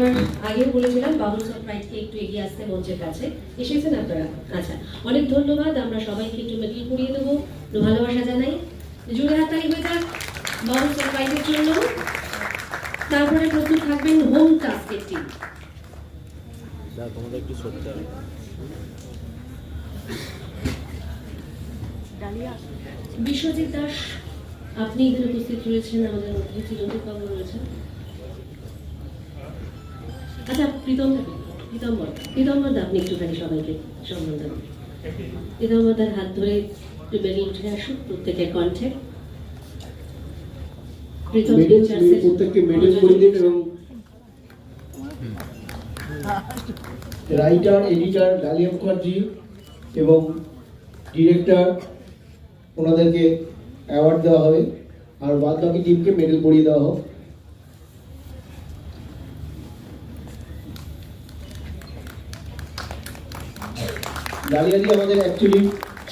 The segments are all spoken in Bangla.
আমার আগেও বলেছিলাম বাবুল সাপ্রাইজকে একটু এগিয়ে আসতে মঞ্চের কাছে। এসেছেন আপনারা? আচ্ছা অনেক ধন্যবাদ আমরা সবাইকে একটু মেডেল করিয়ে দেবো। ভালোবাসা জানাই। জুড়ে হাতালি হয়ে যাক বাবুল সাপ্রাইজের জন্য তারপরে প্রথম থাকবেন হোম টাস্কের টিম তোমাদের একটু সরতে হবে বিশ্বজিৎ দাস আপনি এখানে উপস্থিত রয়েছেন আমাদের চিরঞ্জিত বাবু রয়েছেন। আচ্ছা প্রীতম প্রীতম্বর প্রীতম্বর দা আপনি একটুখানি সবাইকে সম্মান দেন। প্রীতম্বর দার হাত ধরে একটু বেরিয়ে উঠে আসুন প্রত্যেকের কণ্ঠে। প্রত্যেককে মেডেল করে দিন এবং রাইটার এডিটার ডালিয়া মুখার্জি এবং ডিরেক্টর ওনাদেরকে অ্যাওয়ার্ড দেওয়া হবে। আর বাদ বাকি টিমকে মেডেল পরিয়ে দেওয়া হোক। ডালিয়াদি আমাদের অ্যাকচুয়ালি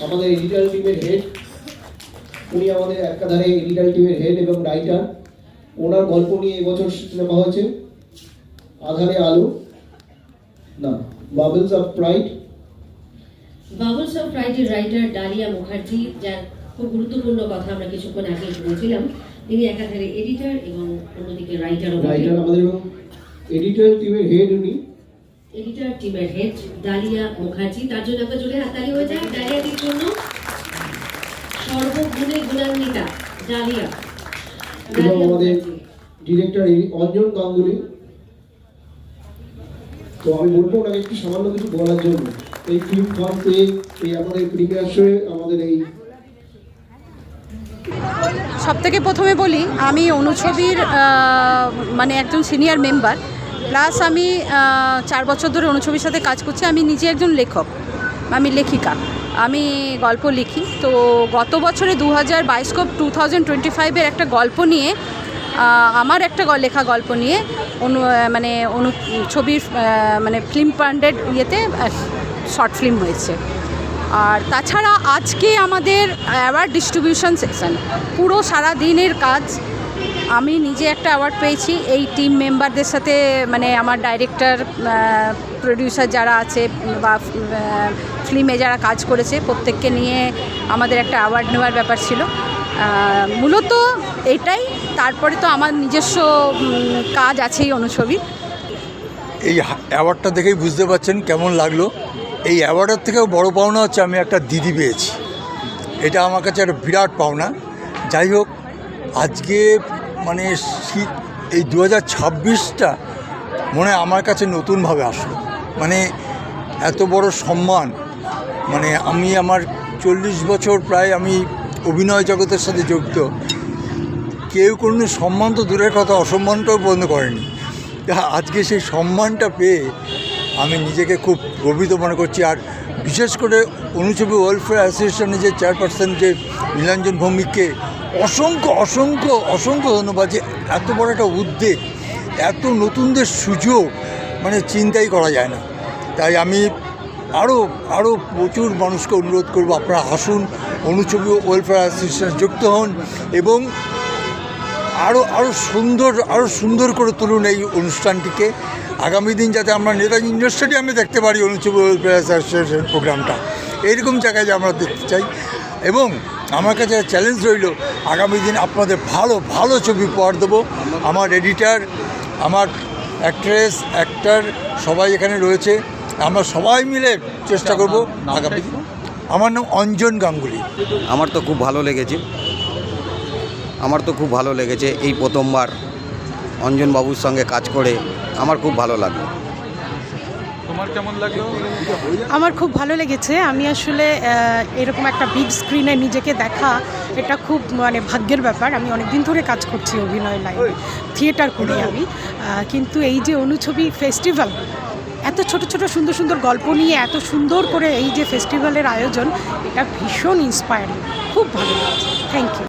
আমাদের এডিটার টিমের হেড উনি আমাদের একাধারে এডিটার টিমের হেড এবং রাইটার ওনার গল্প নিয়ে এবছর সিনেমা হয়েছে আধারে আলো না bubbles of pride bubbles of রাইটের রাইটার ডালিয়া মুখার্জি যার খুব গুরুত্বপূর্ণ কথা আমরা কিছুক্ষণ আগে বলছিলাম তিনি একাধারে এডিটর এবং অন্যদিকে রাইটারও রাইটার আমাদের এবং এডিটর টিমের হেড উনি। এডিটর টিমের হেড ডালিয়া মুখার্জি তার জন্য একটা জোরে হাততালি হয়ে যায়। ডালিয়াদির জন্য সর্বগুণে গুণান্বিতা ডালিয়া এবং আমাদের ডিরেক্টর অঞ্জন গাঙ্গুলি। তো আমি বলব ওনাকে একটু সামান্য কিছু বলার জন্য। এই ফিল্ম পেয়ে এই আমাদের প্রিমিয়ার শোয়ে আমাদের এই সব থেকে প্রথমে বলি আমি অনুছবির মানে একজন সিনিয়র মেম্বার প্লাস আমি চার বছর ধরে অনুছবির সাথে কাজ করছি। আমি নিজে একজন লেখক, আমি লেখিকা। আমি গল্প লিখি। তো গত বছরে দু হাজার বাইস্কোপ টু থাউজেন্ড টোয়েন্টি ফাইভের একটা গল্প নিয়ে আমার একটা লেখা গল্প নিয়ে অনু মানে অনু, ছবির মানে ফিল্ম পান্ডেড ইয়েতে শর্ট ফিল্ম হয়েছে। আর তাছাড়া আজকে আমাদের অ্যাওয়ার্ড ডিস্ট্রিবিউশন সেকশন পুরো সারা দিনের কাজ আমি নিজে একটা অ্যাওয়ার্ড পেয়েছি। এই টিম মেম্বারদের সাথে মানে আমার ডাইরেক্টর প্রডিউসার যারা আছে, বা ফিল্মে যারা কাজ করেছে, প্রত্যেককে নিয়ে আমাদের একটা অ্যাওয়ার্ড নেওয়ার ব্যাপার ছিল। মূলত এটাই। তারপরে তো আমার নিজস্ব কাজ আছেই অনুছবি। এই অ্যাওয়ার্ডটা দেখেই বুঝতে পারছেন কেমন লাগল। এই অ্যাওয়ার্ডের থেকেও বড় পাওনা হচ্ছে, আমি একটা দিদি পেয়েছি। এটা আমার কাছে একটা বিরাট পাওনা। যাই হোক, আজকে মানে শীত এই দু হাজার ছাব্বিশটা মনে আমার কাছে নতুনভাবে আসলো। মানে এত বড় সম্মান। মানে আমি আমার চল্লিশ বছর প্রায় আমি অভিনয় জগতের সাথে যুক্ত। কেউ কোনো সম্মান তো দূরের কথা, অসম্মানটাও বন্ধ করেনি। আজকে সেই সম্মানটা পেয়ে আমি নিজেকে খুব গর্বিত মনে করছি। আর বিশেষ করে অনুছবি ওয়েলফেয়ার অ্যাসোসিয়েশনের যে চেয়ারপারসন যে নীলাঞ্জন ভৌমিককে, অসংখ্য অসংখ্য অসংখ্য ধন্যবাদ যে এত বড় একটা উদ্যোগ, এত নতুনদের সুযোগ মানে চিন্তাই করা যায় না। তাই আমি আরও আরও প্রচুর মানুষকে অনুরোধ করব, আপনারা আসুন অনুছবি ওয়েলফেয়ার অ্যাসোসিয়েশনে যুক্ত হন এবং আরও আরও সুন্দর আরও সুন্দর করে তুলুন এই অনুষ্ঠানটিকে। আগামী দিন যাতে আমরা নেতাজি ইন্ডোর স্টেডিয়ামে দেখতে পারি অ্যাসোসিয়েশন প্রোগ্রামটা। এইরকম জায়গায় যে আমরা দেখতে চাই। এবং আমার কাছে চ্যালেঞ্জ রইল আগামী দিন আপনাদের ভালো ভালো ছবি উপহার দেবো। আমার এডিটার আমার অ্যাক্ট্রেস অ্যাক্টার সবাই এখানে রয়েছে। আমরা সবাই মিলে চেষ্টা করব আগামী দিন। আমার নাম অঞ্জন গাঙ্গুলি। আমার তো খুব ভালো লেগেছে। আমার তো খুব ভালো লেগেছে এই প্রথমবার। অঞ্জনবাবুর সঙ্গে কাজ করে আমার খুব ভালো লাগল। তোমার কেমন লাগল? আমার খুব ভালো লেগেছে। আমি আসলে এরকম একটা বিগ স্ক্রিনে নিজেকে দেখা এটা খুব মানে ভাগ্যের ব্যাপার। আমি অনেক দিন ধরে কাজ করছি অভিনয় লাইনে থিয়েটার করি আমি। কিন্তু এই যে অনুছবি ফেস্টিভ্যাল এত ছোট ছোট সুন্দর সুন্দর গল্প নিয়ে এত সুন্দর করে এই যে ফেস্টিভ্যালের আয়োজন এটা ভীষণ ইন্সপায়ারিং খুব ভালো লাগছে। Thank you